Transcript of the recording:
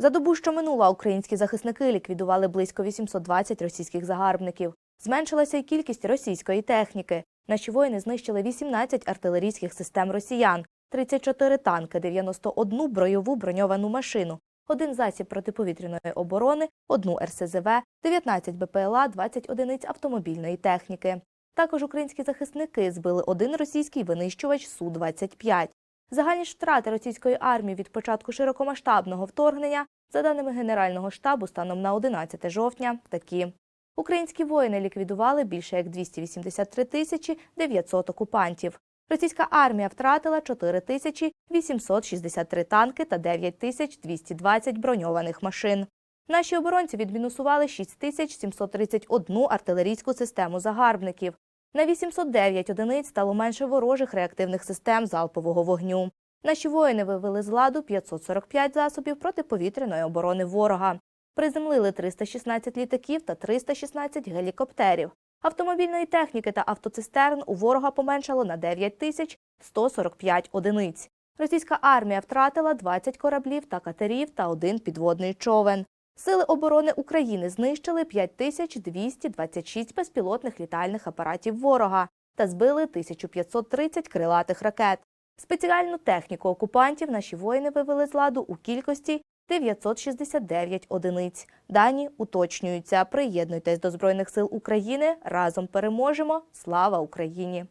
За добу, що минула, українські захисники ліквідували близько 820 російських загарбників. Зменшилася й кількість російської техніки. Наші воїни знищили 18 артилерійських систем росіян, 34 танки, 91 бойову броньовану машину, один засіб протиповітряної оборони, одну РСЗВ, 19 БПЛА, 20 одиниць автомобільної техніки. Також українські захисники збили один російський винищувач Су-25. Загальні ж втрати російської армії від початку широкомасштабного вторгнення, за даними Генерального штабу, станом на 11 жовтня, такі. Українські воїни ліквідували більше як 283 тисячі 900 окупантів. Російська армія втратила 4 тисячі 863 танки та 9 тисяч 220 броньованих машин. Наші оборонці відмінусували 6 тисяч 731 артилерійську систему загарбників. На 809 одиниць стало менше ворожих реактивних систем залпового вогню. Наші воїни вивели з ладу 545 засобів протиповітряної оборони ворога. Приземлили 316 літаків та 316 гелікоптерів. Автомобільної техніки та автоцистерн у ворога поменшало на 9 тисяч 145 одиниць. Російська армія втратила 20 кораблів та катерів та один підводний човен. Сили оборони України знищили 5226 безпілотних літальних апаратів ворога та збили 1530 крилатих ракет. Спеціальну техніку окупантів наші воїни вивели з ладу у кількості 969 одиниць. Дані уточнюються. Приєднуйтесь до Збройних сил України. Разом переможемо. Слава Україні!